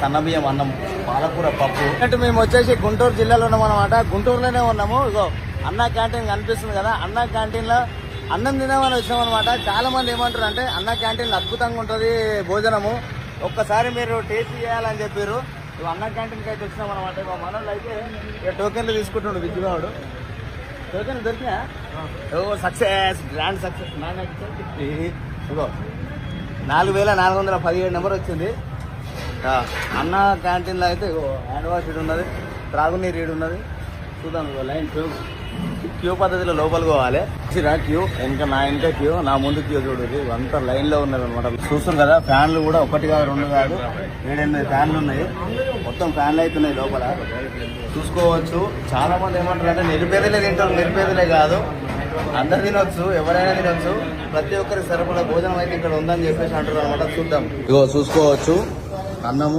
సన్నబియ్యం అన్నం పాలకూర పప్పు. అంటే మేము వచ్చేసి గుంటూరు జిల్లాలో ఉన్నాం అనమాట గుంటూరులోనే ఉన్నాము. ఇగో అన్న క్యాంటీన్ కనిపిస్తుంది కదా. అన్న క్యాంటీన్లో అన్నం తినామని వచ్చినాం అనమాట చాలా మంది ఏమంటారు అంటే అన్న క్యాంటీన్ అద్భుతంగా ఉంటుంది భోజనము. ఒక్కసారి మీరు టేస్ట్ చేయాలని చెప్పారు. అన్న క్యాంటీన్కి అయితే వచ్చినాం అనమాట మనోళ్ళు అయితే ఇక టోకెన్లు తీసుకుంటుండు విద్యువాడు టోకెన్ దొరికినా ఓ సక్సెస్ గ్రాండ్ సక్సెస్. ఇగో నాలుగు వేల నాలుగు వందల పదిహేడు నెంబర్ వచ్చింది. అన్న క్యాంటీన్లో అయితే హ్యాండ్ వాష్ ఇటు ఉన్నది త్రాగునీరు ఇటు ఉన్నది. చూద్దాం లైన్ క్యూ. క్యూ పద్ధతిలో లోపలికి పోవాలి. వచ్చిరా క్యూ ఇంకా నా ఇంకా క్యూ నా ముందు క్యూ చూడదు అంతా లైన్లో ఉన్నది అనమాట చూస్తాం కదా ఫ్యాన్లు కూడా ఒకటి కాదు రెండు కాదు ఏడెనిమిది ఫ్యాన్లు ఉన్నాయి. మొత్తం ఫ్యాన్లు అవుతున్నాయి లోపల. చూసుకోవచ్చు. చాలా మంది ఏమంటారు అంటే నిరుపేదలే తింటారు నిరుపేదలే కాదు. అందరు తినొచ్చు ఎవరైనా తినొచ్చు. ప్రతి ఒక్కరి సరిపడా భోజనం అయితే ఇక్కడ ఉందని చెప్పేసి అంటారు అనమాట చూద్దాం. ఇగో చూసుకోవచ్చు. তার নাম